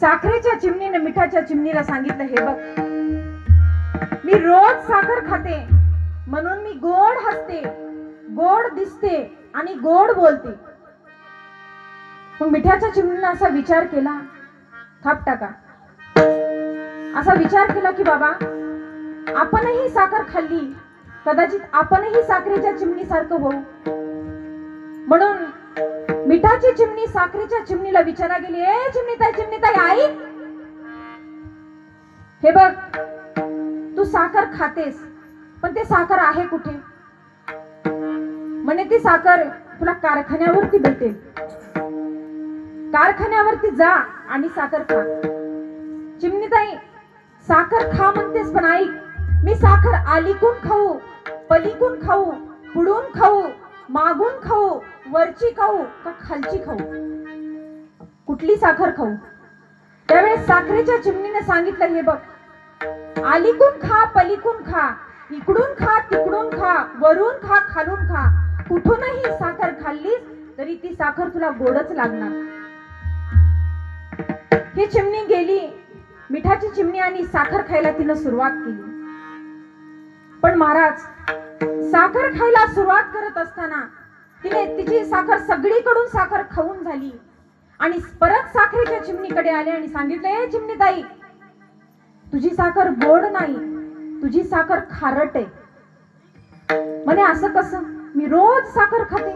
साखरेच्या चिमणीने मिठाच्या चिमणीला सांगितलं हे बघ मी रोज साखर खाते म्हणून मी गोड हसते गोड दिसते आणि गोड बोलते. मग मिठाच्या चिमणीनं असा विचार केला थाप टाका. असा विचार केला की बाबा आपणही साखर खाल्ली कदाचित आपणही साखरेच्या चिमणीसारखं होऊ. म्हणून मिठाची चिमणी साखरेच्या चिमणीला विचारा गेली. ए चिमणीताई चिमणीताई आई! हे बघ तू साखर खातेस पण ते साखर आहे कुठे? म्हणे ती साखर तुला कारखान्यावरती भेटेल. कारखान्यावरती जा आणि साखर खा. चिमणीताई साखर खा म्हणतेस पण ऐक मी साखर आलीकून खाऊ पलीकून खाऊ पुढून खाऊ मागून खाऊ वरची खाऊ का खालची खाऊ? कुठली साखर खाऊ? त्यावेळेस साखरेच्या चिमणीने सांगितलं हे बघ आलीकून खा पलीकून खा इकडून खा तिकडून खा वरून खा खालून खा. कुठूनही साखर खाल्लीस तरी ती साखर तुला गोडच लागणार. ही चिमणी गेली मिठाची चिमणी आणि साखर खायला तिनं सुरुवात केली. पण महाराज साखर खायला सुरुवात करत असताना तिने तिची साखर सगळीकडून साखर खाऊन झाली. आणि परत साखरेच्या चिमणीकडे आले आणि सांगितले हे चिमणी ताई तुझी साखर गोड नाही तुझी साखर खारट आहे. म्हणे असं कस? मी रोज साखर खाते.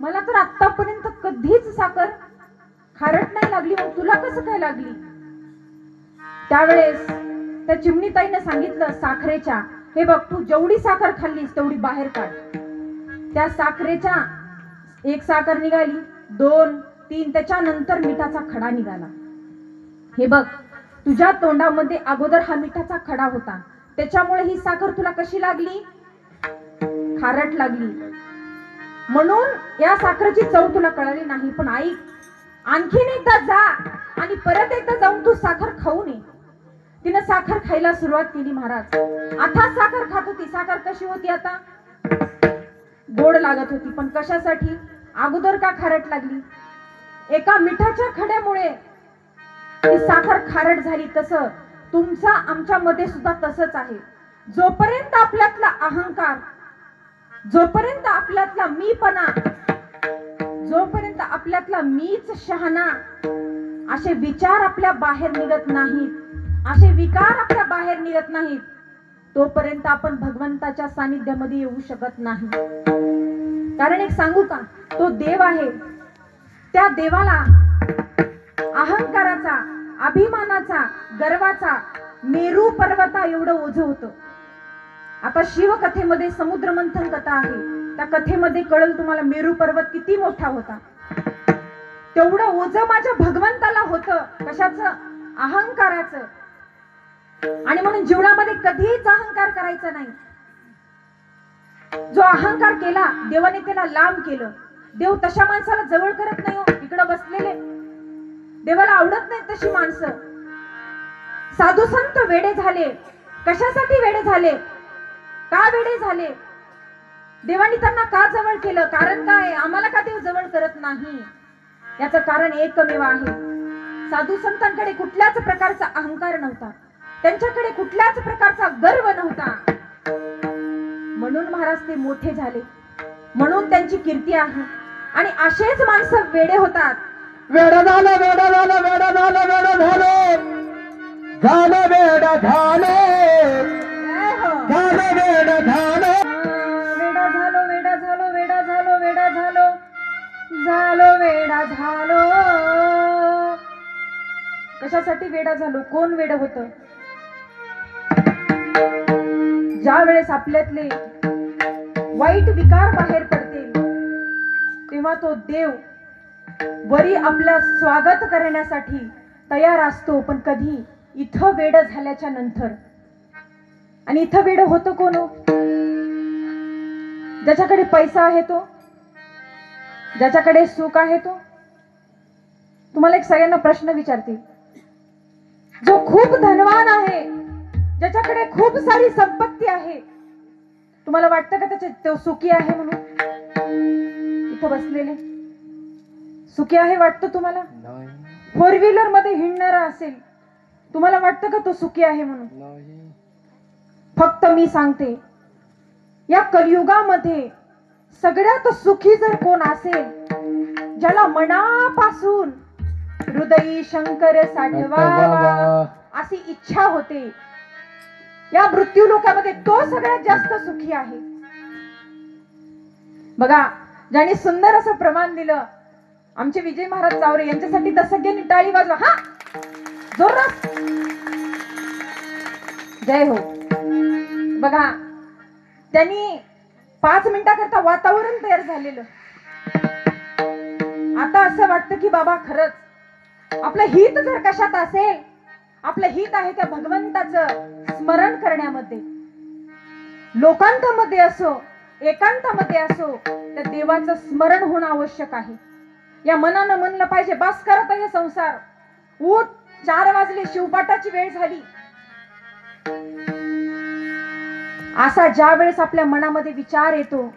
मला तर आतापर्यंत कधीच साखर खारट नाही लागली. मग तुला कसं काय लागली? त्यावेळेस त्या चिमणीताईने सांगितलं साखरेच्या हे बघ तू जेवढी साखर खाल्लीस तेवढी बाहेर काढ. त्या साखरेच्या एक साखर निघाली दोन तीन त्याच्यानंतर मिठाचा खडा निघाला. हे बघ तुझ्या तोंडामध्ये अगोदर हा मिठाचा खडा होता. त्याच्यामुळे ही साखर तुला कशी लागली? खारट लागली. म्हणून या साखरेची चव तुला कळाली नाही पण ऐक आणखीन एकदा जा आणि परत एकदा जाऊन तू साखर खाऊ नये. तिनं साखर खायला सुरुवात केली महाराज. आता साखर खात होती. साखर कशी होती आता? गोड लागत होती. पण कशासाठी? अगोदर का खारट लागली? एका मिठाच्या खड्यामुळे. ती साखर खारट झाली तसं. तुमचा आमच्या मध्ये सुद्धा तसंच आहे. जोपर्यंत आपल्यातला अहंकार जोपर्यंत आपल्यातला मीपणा जोपर्यंत आपल्यातला मीच शहाणा असे विचार आपल्या बाहेर निघत नाहीत. असे विकार आपल्या बाहेर निघत नाहीत. तोपर्यंत आपण भगवंताच्या सानिध्यामध्ये येऊ शकत नाही. कारण एक सांगू का? तो देव आहे. त्या देवाला अहंकाराचा अभिमानाचा गर्वाचा मेरू पर्वता एवढं ओझ होतं आता शिवकथेमध्ये समुद्र मंथन कथा आहे. त्या कथेमध्ये कळल तुम्हाला मेरू पर्वत किती मोठा होता. तेवढं ओझ माझ्या भगवंताला होतं. कशाचं? अहंकाराचं. आणि म्हणून जीवनामध्ये कधीच अहंकार करायचा नाही. जो अहंकार केला देवाने त्याला लांब केलं. देव तशा माणसाला जवळ करत नाही हो इकडं बसलेले. देवाला आवडत नाही तशी माणसं. साधू संत वेडे झाले. कशासाठी वेडे झाले? का वेडे झाले? देवानी त्यांना का जवळ केलं? कारण काय? आम्हाला का देव जवळ करत नाही? याचं कारण एकमेव आहे. साधू संतांकडे कुठल्याच प्रकारचा अहंकार नव्हता. त्यांच्याकडे कुठल्याच प्रकारचा गर्व नव्हता. म्हणून महाराज ते मोठे झाले. म्हणून त्यांची कीर्ती आहे. आणि असेच माणसं वेडे होतात. वेड झालं वेड झालं वेड झालं वेड झालं. झालं वेड झालं. हो. झालं वेड झालं. वेडा झालो वेडा झालो वेडा झालो वेडा झालो. झालो वेडा झालो. कशासाठी वेडा झालो? कोण वेड होत? ज्या वेळेस आपल्यातले वाईट विकार बाहेर पडतील तेव्हा तो देव वरी आपलं स्वागत करण्यासाठी तयार असतो पण कधी इथं वेड झाल्याच्यानंतर. आणि इथं वेड होतं कोण हो? ज्याच्याकडे पैसा आहे तो ज्याच्याकडे सुख आहे तो? तुम्हाला एक सगळ्यांना प्रश्न विचारते जो खूप धनवान आहे ज्याच्याकडे खूप सारी संपत्ती आहे. तुम्हाला वाटतं का त्याचे तो सुखी आहे म्हणून? इथं बसलेले. सुखी आहे वाटतं तुम्हाला? नाही. फोर व्हीलरमध्ये हिंडणारा असेल. तुम्हाला वाटतं का तो सुखी आहे म्हणून? नाही. फक्त मी सांगते या कलियुगामध्ये सगळ्यात सुखी जर कोण असेल ज्याला मनापासून हृदयी शंकर साठवावा अशी इच्छा होते या मृत्यू लोकामध्ये तो सगळ्यात जास्त सुखी आहे. बघा ज्याने सुंदर असं प्रमाण दिलं आमचे विजय महाराज चावरे यांच्यासाठी तर सगळ्यांनी टाळी वाजवा हा? जोरात जय हो. बघा त्यांनी पाच मिनिटाकरता वातावरण तयार झालेलं. आता असं वाटतं की बाबा खरंच आपलं हित जर कशात असेल आपलं हित आहे त्या भगवंताचं स्मरण करण्यामध्ये. लोकांतामध्ये असो एकांतामध्ये असो त्या देवाचं स्मरण होणं आवश्यक आहे. या मनानं म्हणलं पाहिजे बस करत आहे संसार. उठ चार वाजले शिवपाटाची वेळ झाली. असा ज्या वेळेस आपल्या मनामध्ये विचार येतो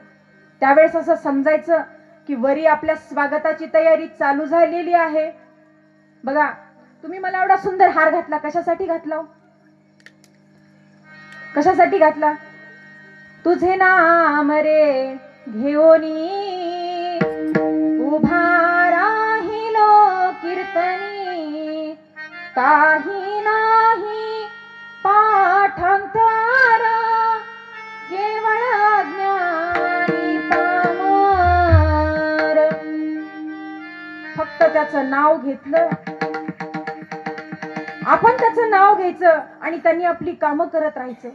त्यावेळेस असं समजायचं की वरी आपल्या स्वागताची तयारी चालू झालेली आहे. बघा तुम्ही मला एवढा सुंदर हार घातला कशासाठी घातला हो? कशासाठी घातला? तुझे नाम रे घेऊनी उभा राहिलो कीर्तनी काही नाही पाठांतर. केवळ ज्ञानी पामर. फक्त त्याचं नाव घेतलं. आपण त्याचं नाव घ्यायचं आणि त्यांनी आपली कामं करत राहायचं.